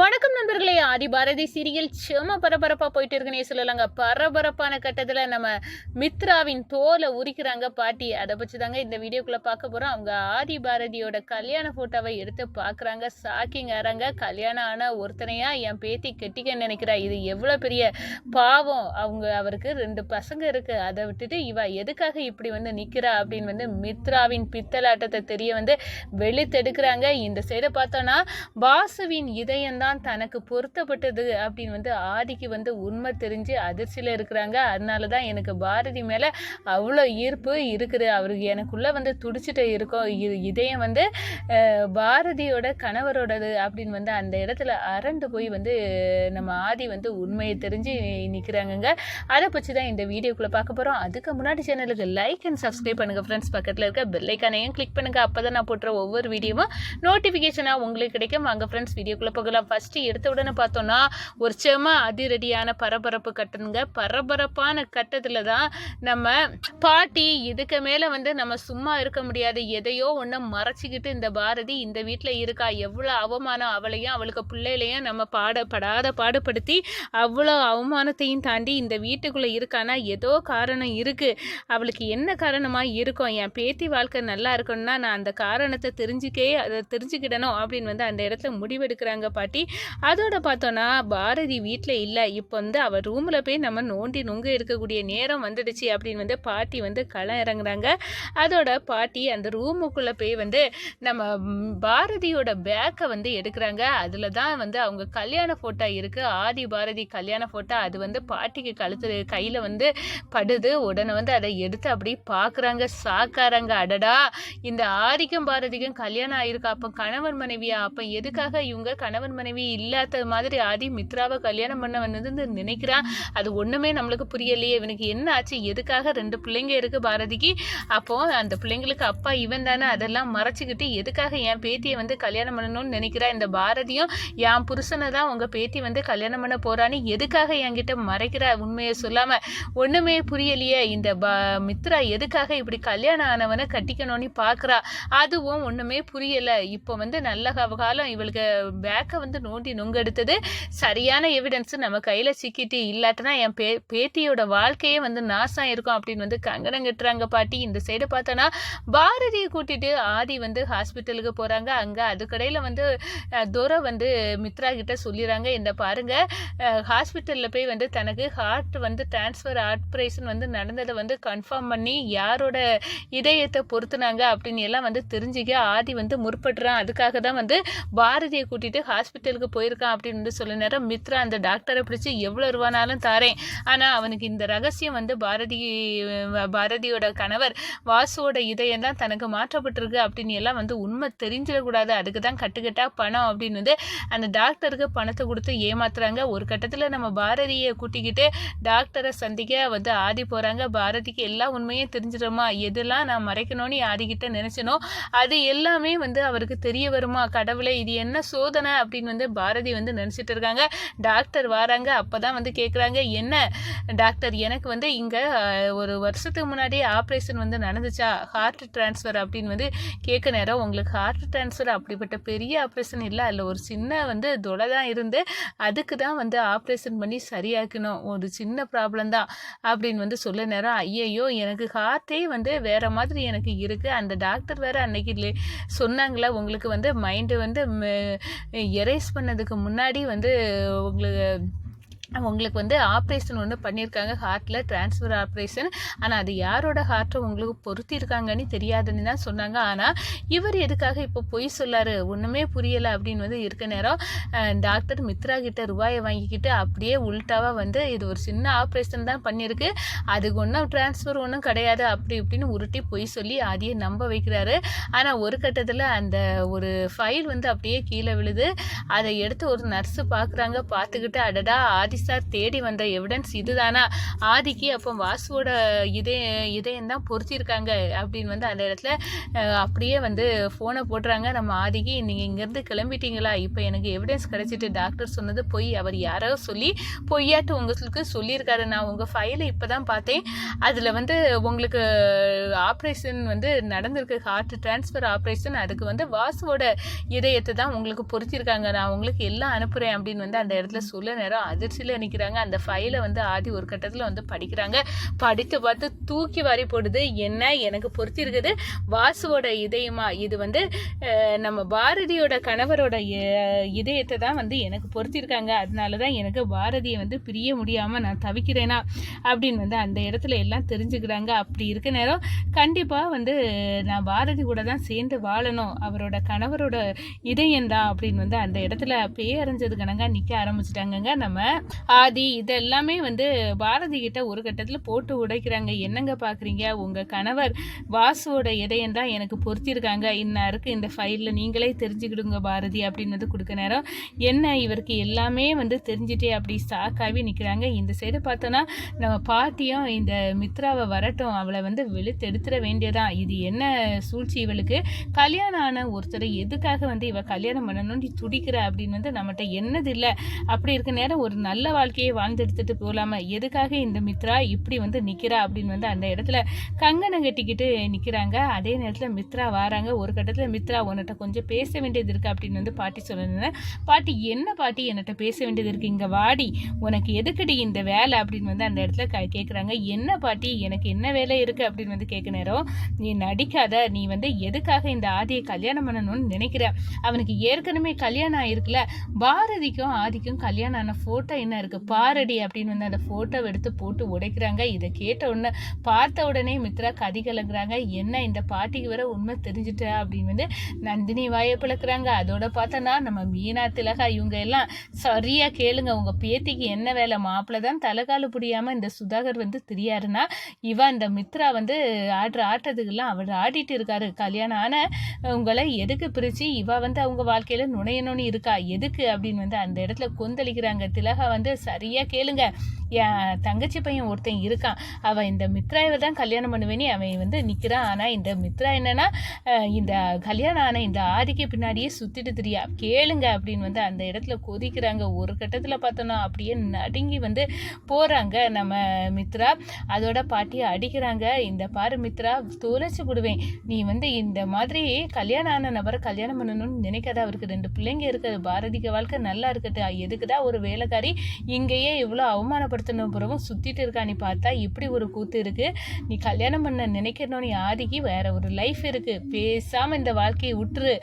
வணக்கம் நண்பர்களே. ஆதிபாரதி சீரியல் செம பரபரப்பாக போயிட்டு இருக்குன்னே சொல்லலாங்க. பரபரப்பான கட்டத்தில் நம்ம மித்ராவின் தோலை உரிக்கிறாங்க பாட்டி. அதை பற்றி தாங்க இந்த வீடியோக்குள்ளே பார்க்க போகிறோம் அவங்க ஆதி பாரதியோட கல்யாண ஃபோட்டோவை எடுத்து பார்க்குறாங்க ஷாக்கிங் ஆறாங்க. கல்யாணம் ஆன ஒருத்தனையா என் பேத்தி கெட்டிக்க நினைக்கிறா. இது எவ்வளோ பெரிய பாவம். அவங்க அவருக்கு ரெண்டு பசங்க இருக்குது அதை விட்டுட்டு இவ எதுக்காக இப்படி வந்து நிற்கிறா அப்படின்னு வந்து மித்ராவின் பித்தலாட்டத்தை தெரிய வந்து வெளுத்தெடுக்கிறாங்க. இந்த சைடை பார்த்தோன்னா வாசுவின் இதயம் தான் தனக்கு பொருத்தப்பட்டது அப்படின்னு வந்து ஆதிக்கு வந்து உண்மை தெரிஞ்சு அதிர்ச்சியில் இருக்கிறாங்க. அதனால தான் எனக்கு பாரதி மேலே அவ்வளோ ஈர்ப்பு இருக்குது. அவருக்கு எனக்குள்ளே வந்து துடிச்சிட்டு இருக்கோம். இதயம் வந்து பாரதியோட கணவரோடது அப்படின்னு வந்து அந்த இடத்துல அரண்டு போய் வந்து நம்ம ஆதி வந்து உண்மையை தெரிஞ்சு நிற்கிறாங்கங்க அதை பற்றி தான் இந்த வீடியோக்குள்ளே பார்க்க போகிறோம் அதுக்கு முன்னாடி சேனலுக்கு லைக் அண்ட் சப்ஸ்கிரைப் பண்ணுங்கள் ஃப்ரெண்ட்ஸ் பக்கத்தில் இருக்க பெல்லைக்கானையும் கிளிக் பண்ணுங்கள் அப்போ தான் நான் போட்டுற ஒவ்வொரு வீடியோவும் நோட்டிஃபிகேஷனாக உங்களுக்கு கிடைக்கும். அங்கே ஃப்ரெண்ட்ஸ் வீடியோக்குள்ளே போகலாம். ஃபஸ்ட்டு எடுத்த உடனே பார்த்தோன்னா ஒரு செம அதிரடியான பரபரப்பு கட்டணுங்க. பரபரப்பான கட்டத்தில் தான் நம்ம பாட்டி இதுக்கு மேலே வந்து நம்ம சும்மா இருக்க முடியாது. எதையோ ஒன்று மறைச்சிக்கிட்டு இந்த பாரதி இந்த வீட்டில் இருக்கா? எவ்வளோ அவமானம் அவளையும் அவளுக்கு பிள்ளைகளையும் நம்ம பாடப்படாத பாடுபடுத்தி அவ்வளோ அவமானத்தையும் தாண்டி இந்த வீட்டுக்குள்ளே இருக்கானா? ஏதோ காரணம் இருக்குது அவளுக்கு என்ன காரணமாக இருக்கும்? என் பேத்தி வாழ்க்கை நல்லா இருக்கணும்னா நான் அந்த காரணத்தை தெரிஞ்சுக்கே அதை தெரிஞ்சுக்கிடணும் அப்படின்னு வந்து அந்த இடத்துல முடிவெடுக்கிறாங்க பாட்டி. அதோட பார்த்தோன்னா பாரதி வீட்டில் இல்லை. இப்போ வந்து அவள் ரூமில் போய் நம்ம நோண்டி நுங்கு இருக்கக்கூடிய நேரம் வந்துடுச்சு அப்படின்னு வந்து பாட்டி வந்து களம் இறங்குறாங்க. அதோட பாட்டி அந்த ரூமுக்குள்ளே போய் வந்து நம்ம பாரதியோட பேக்கை வந்து எடுக்கிறாங்க. அதில் தான் வந்து அவங்க கல்யாண ஃபோட்டோ இருக்குது ஆதி பாரதி கல்யாண ஃபோட்டோ அது வந்து பாட்டிக்கு கழுத்து கையில் வந்து படுது. உடனே வந்து அதை எடுத்து அப்படி பார்க்குறாங்க சாக்காராங்க. அடடா! இந்த ஆதிக்கும் பாரதிக்கும் கல்யாணம் ஆயிருக்கா? அப்போ கணவன் மனைவியா? அப்போ எதுக்காக இவங்க கணவன் மனைவி இல்லாத மாதிரி ஆதி மித்ராவை கல்யாணம் பண்ண வந்ததுன்னு நினைக்கிறான் அது ஒன்றுமே நம்மளுக்கு புரியலையே. இவனுக்கு என்ன ஆச்சு? எதுக்காக ரெண்டு பிள்ளைங்க இருக்கு பாரதிக்கு? அப்போ அந்த பிள்ளைங்களுக்கு அப்பா இவன் தானே. அதெல்லாம் மறைச்சிக்கிட்டு எதுக்காக என் பேத்தியை வந்து கல்யாணம் பண்ணணும்னு நினைக்கிறா? இந்த பாரதியும் என் புருஷனை தான் உங்கள் பேத்தி வந்து கல்யாணம் பண்ண போறான்னு எதுக்காக என்கிட்ட மறைக்கிறா? உண்மையை சொல்லாமல் ஒன்றுமே புரியலையே. இந்த ப மித்ரா எதுக்காக இப்படி கல்யாணம் ஆனவனை கட்டிக்கணும்னு பார்க்குறா அதுவும் ஒன்றுமே புரியலை. இப்போ வந்து நல்ல காலம் இவளுக்கு பேக்கை வந்து நோண்டி நுங்கெடுத்தது. சரியான எவிடன்ஸு நம்ம கையில் சிக்கிட்டு இல்லாட்டினா என் பே பேத்தியோட வாழ்க்கையே வந்து நாசம் இருக்கும் அப்படின்னு வந்து கங்கணம் கட்டுறாங்க பாட்டி. இந்த சைடு பார்த்தோன்னா பாரதியை கூட்டிட்டு ஆதி வந்து ஹாஸ்பிட்டலுக்கு போகிறாங்க அங்கே அதுக்கடையில் வந்து துரை வந்து மித்ரா கிட்ட சொல்லிடுறாங்க. இந்த பாருங்க ஹாஸ்பிட்டலில் போய் வந்து தனக்கு ஹார்ட் வந்து டிரான்ஸ்ஃபர் ஆப்ரேஷன் வந்து நடந்ததை வந்து கன்ஃபார்ம் பண்ணி யாரோட இதயத்தை பொருத்துனாங்க அப்படின்னு எல்லாம் வந்து தெரிஞ்சுக்க ஆதி வந்து முற்படுறான். அதுக்காக தான் வந்து பாரதியை கூட்டிட்டு ஹாஸ்பிட்டல் ஹாஸ்பிட்டலுக்கு போயிருக்கான் அப்படின்னு சொல்ல நேரம் மித்ரா அந்த டாக்டரை பிடிச்சி எவ்வளோ ரூபானாலும் தாரேன். ஆனால் அவனுக்கு இந்த ரகசியம் வந்து பாரதி பாரதியோட கணவர் வாசுவோட இதயம் தான் தனக்கு மாற்றப்பட்டிருக்கு அப்படின்னு எல்லாம் வந்து உண்மை தெரிஞ்சிடக்கூடாது. அதுக்கு தான் கட்டுக்கட்டாக பணம் அப்படின்னு வந்து அந்த டாக்டருக்கு பணத்தை கொடுத்து ஏமாத்துறாங்க. ஒரு கட்டத்தில் நம்ம பாரதியை கூட்டிக்கிட்டு டாக்டரை சந்திக்க வந்து ஆதி போகிறாங்க பாரதிக்கு எல்லா உண்மையும் தெரிஞ்சிடுமா? எதெல்லாம் நான் மறைக்கணும்னு ஆதிக்கிட்ட நினச்சனோ அது எல்லாமே வந்து அவருக்கு தெரிய வருமா? கடவுளை இது என்ன சோதனை அப்படின்னு வந்து பாரதி வந்து நினச்சிட்டு இருக்காங்க டாக்டர் வராங்க அப்போ தான் வந்து கேட்குறாங்க என்ன டாக்டர் எனக்கு வந்து இங்கே ஒரு வருஷத்துக்கு முன்னாடியே ஆப்ரேஷன் வந்து நடந்துச்சா? ஹார்ட் ட்ரான்ஸ்ஃபர் அப்படின்னு வந்து கேட்க நேரம். உங்களுக்கு ஹார்ட் ட்ரான்ஸ்ஃபர் அப்படிப்பட்ட பெரிய ஆப்ரேஷன் இல்லை அதில் ஒரு சின்ன வந்து தொலை தான் இருந்து அதுக்கு தான் வந்து ஆப்ரேஷன் பண்ணி சரியாக்கணும். ஒரு சின்ன ப்ராப்ளம் தான் அப்படின்னு வந்து சொல்ல நேரம். ஐயையோ எனக்கு ஹார்ட்டே வந்து வேற மாதிரி எனக்கு இருக்குது அந்த டாக்டர் வேற அன்னைக்கு லே- சொன்னாங்களா உங்களுக்கு வந்து மைண்டு வந்து எரேஸ் பண்ணதுக்கு முன்னாடி வந்து உங்களுக்கு உங்களுக்கு வந்து ஆப்ரேஷன் ஒன்று பண்ணியிருக்காங்க ஹார்ட்டில் ட்ரான்ஸ்ஃபர் ஆப்ரேஷன் ஆனால் அது யாரோட ஹார்ட்டை உங்களுக்கு பொருத்தியிருக்காங்கன்னு தெரியாதுன்னு தான் சொன்னாங்க. ஆனால் இவர் எதுக்காக இப்போ பொய் சொல்லாரு? ஒன்றுமே புரியலை அப்படின்னு வந்து இருக்க நேரம் டாக்டர் மித்ரா கிட்ட ரூபாயை வாங்கிக்கிட்டு அப்படியே உல்ட்டாவாக வந்து இது ஒரு சின்ன ஆப்ரேஷன் தான் பண்ணியிருக்கு. அதுக்கு ஒன்றும் ட்ரான்ஸ்ஃபர் ஒன்றும் கிடையாது. அப்படி இப்படின்னு உருட்டி பொய் சொல்லி அதையே நம்ப வைக்கிறாரு. ஆனால் ஒரு கட்டத்தில் அந்த ஒரு ஃபைல் வந்து அப்படியே கீழே விழுது. அதை எடுத்து ஒரு நர்ஸு பார்க்குறாங்க பார்த்துக்கிட்டு அடடா ஆதி போலீஸார் தேடி வந்த எவிடன்ஸ் இதுதானா? ஆதிக்கு அப்போ வாசுவோட இதே இதயம் தான் பொருத்திருக்காங்க அப்படின்னு வந்து அந்த இடத்துல அப்படியே வந்து ஃபோனை போடுறாங்க. நம்ம ஆதிக்கு நீங்கள் இங்கேருந்து கிளம்பிட்டீங்களா? இப்போ எனக்கு எவிடன்ஸ் கிடச்சிட்டு டாக்டர் சொன்னது பொய். அவர் யாரோ சொல்லி பொய்யாட்டு உங்களுக்கு சொல்லியிருக்காரு. நான் உங்கள் ஃபைலை இப்போ தான் பார்த்தேன். அதில் வந்து உங்களுக்கு ஆப்ரேஷன் வந்து நடந்திருக்கு. ஹார்ட் டிரான்ஸ்ஃபர் ஆப்ரேஷன் அதுக்கு வந்து வாசுவோட இதயத்தை தான் உங்களுக்கு பொருத்திருக்காங்க நான் உங்களுக்கு எல்லாம் அனுப்புகிறேன் அப்படின்னு வந்து அந்த இடத்துல சொல்ல நேரம் அதிர்ச்சியில் நிற்கிறாங்க அந்த ஃபைலை வந்து ஆதி ஒரு கட்டத்தில் வந்து படிக்கிறாங்க. படித்து பார்த்து தூக்கி வாரி போடுது. என்ன? எனக்கு பொருத்திருக்குது வாசுவோட இதயமா? இது வந்து நம்ம பாரதியோட கணவரோட இதயத்தை தான் வந்து எனக்கு பொருத்திருக்காங்க அதனால தான் எனக்கு பாரதியை வந்து பிரிய முடியாமல் நான் தவிக்கிறேனா? அப்படின்னு வந்து அந்த இடத்துல எல்லாம் தெரிஞ்சுக்கிறாங்க. அப்படி இருக்க நேரம் கண்டிப்பாக வந்து நான் பாரதி கூட தான் சேர்ந்து வாழணும். அவரோட கணவரோட இதயம் தான் அப்படின்னு வந்து அந்த இடத்துல பேரஞ்சது கணங்க நிற்க ஆரம்பிச்சிட்டாங்கங்க. நம்ம ஆதி இதெல்லாமே வந்து பாரதி கிட்ட ஒரு கட்டத்தில் போட்டு உடைக்கிறாங்க. என்னங்க பார்க்குறீங்க உங்கள் கணவர் வாசுவோட இதயம் தான் எனக்கு பொருத்திருக்காங்க. இன்னாருக்கு இந்த ஃபைலில் நீங்களே தெரிஞ்சுக்கிடுங்க பாரதி அப்படின்னு வந்து கொடுக்க நேரம். என்ன இவருக்கு எல்லாமே வந்து தெரிஞ்சுட்டே அப்படி ஸ்டாக்காகவே நிற்கிறாங்க இந்த சைடு பார்த்தோன்னா நம்ம பாட்டியும் இந்த மித்ராவை வரட்டும் அவளை வந்து வெளுத்தெடுத்துட வேண்டியதான் இது என்ன சூழ்ச்சி இவளுக்கு? கல்யாணம் ஆன ஒருத்தரை எதுக்காக வந்து இவள் கல்யாணம் பண்ணணும்னு துடிக்கிற அப்படின்னு வந்து நம்மகிட்ட என்னது இல்லை? அப்படி இருக்க நேரம் ஒரு நல்ல வாழ்க்கையை வாழ்ந்து எடுத்துட்டு போகலாமா எதுக்காக இந்த மித்ரா இப்படி வந்து நிற்கிறா அப்படின்னு வந்து அந்த இடத்துல கங்கணம் கட்டிக்கிட்டு நிற்கிறாங்க அதே நேரத்தில் மித்ரா வராங்க. ஒரு கட்டத்தில் மித்ரா உன்கிட்ட கொஞ்சம் பேச வேண்டியது இருக்குது அப்படின்னு வந்து பாட்டி சொல்லுங்க பாட்டி என்ன பாட்டி? என்கிட்ட பேச வேண்டியது இருக்குது இங்கே வாடி. உனக்கு எதுக்குடி இந்த வேலை? அப்படின்னு வந்து அந்த இடத்துல க கேட்குறாங்க என்ன பாட்டி? எனக்கு என்ன வேலை இருக்குது அப்படின்னு வந்து கேட்க நேரம் நீ நடிக்காத. நீ வந்து எதுக்காக இந்த ஆதியை கல்யாணம் பண்ணணும்னு நினைக்கிற? அவனுக்கு ஏற்கனவே கல்யாணம் ஆயிருக்குல்ல பாரதிக்கும் ஆதிக்கும் கல்யாணம் ஆன ஃபோட்டோ என்ன என்ன இருக்குது பாரடி அப்படின்னு வந்து அந்த ஃபோட்டோ எடுத்து போட்டு உடைக்கிறாங்க. இதை கேட்ட உடனே பார்த்த உடனே மித்ரா கதி கலங்குறாங்க. என்ன இந்த பாட்டிக்கு வர உண்மை தெரிஞ்சுட்டா அப்படின்னு வந்து நந்தினி வாயை பிளக்குறாங்க. அதோட பார்த்தோன்னா நம்ம மீனா திலகா இவங்க எல்லாம் சரியாக கேளுங்க. உங்கள் பேத்திக்கு என்ன வேலை? மாப்பிள்ள தான் தலைகால புரியாமல் இந்த சுதாகர் வந்து தெரியாருன்னா இவன் இந்த மித்ரா வந்து ஆடுற ஆட்டத்துக்கெல்லாம் அவர் ஆடிட்டு இருக்காரு. கல்யாணம் ஆன உங்களை எதுக்கு பிரித்து இவ வந்து அவங்க வாழ்க்கையில் நுழையணும்னு இருக்கா? எதுக்கு அப்படின்னு வந்து அந்த இடத்துல கொந்தளிக்கிறாங்க. திலகா வந்து சரியா கேளுங்க. என் தங்கச்சி பையன் ஒருத்தன் இருக்கான். அவன் இந்த மித்ராவை தான் கல்யாணம் பண்ணுவேனே அவன் வந்து நிற்கிறான் ஆனால் இந்த மித்ரா என்னன்னா இந்த கல்யாணம் ஆன இந்த ஆதிக்கு பின்னாடியே சுற்றிட்டு தெரியா. கேளுங்க அப்படின்னு வந்து அந்த இடத்துல கொதிக்கிறாங்க. ஒரு கட்டத்தில் பார்த்தோன்னா அப்படியே நடுங்கி வந்து போகிறாங்க நம்ம மித்ரா. அதோட பாட்டியை அடிக்கிறாங்க. இந்த பாரு மித்ரா தொலைச்சி விடுவேன். நீ வந்து இந்த மாதிரி கல்யாணம் ஆன நபரை கல்யாணம் பண்ணணும்னு நினைக்காத. அவருக்கு ரெண்டு பிள்ளைங்க இருக்குது. பாரதிக்கு வாழ்க்கை நல்லா இருக்கட்டும். எதுக்குதான் ஒரு வேலைக்காரி? இங்கேயே இவ்வளோ அவமானப்படுத்தின பிறகும் சுத்திட்டு பார்த்தா இப்படி ஒரு கூத்து இருக்குது நீ கல்யாணம் பண்ண நினைக்கணும் ஆதிக்கு வேற ஒரு லைஃப் இருக்குது பேசாமல் இந்த வாழ்க்கையை விட்டுரு.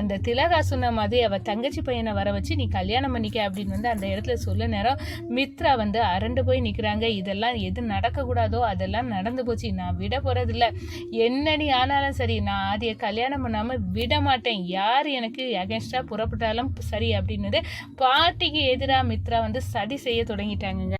அந்த திலகா சொன்ன மாதிரி அவள் தங்கச்சி பையனை வர வச்சு நீ கல்யாணம் பண்ணிக்க அப்படின்னு வந்து அந்த இடத்துல சொல்ல நேரம் மித்ரா வந்து அரண்டு போய் நிற்கிறாங்க இதெல்லாம் எது நடக்கக்கூடாதோ அதெல்லாம் நடந்து போச்சு. நான் விட போகிறதில்ல என்ன நீ ஆனாலும் சரி நான் ஆதியை கல்யாணம் பண்ணாமல் விட மாட்டேன். யார் எனக்கு அகேன்ஸ்டாக புறப்பட்டாலும் சரி அப்படின்னு பாட்டிக்கு எதிராக மித்ரா வந்து சதி செய்ய தொடங்கிட்டாங்கங்க.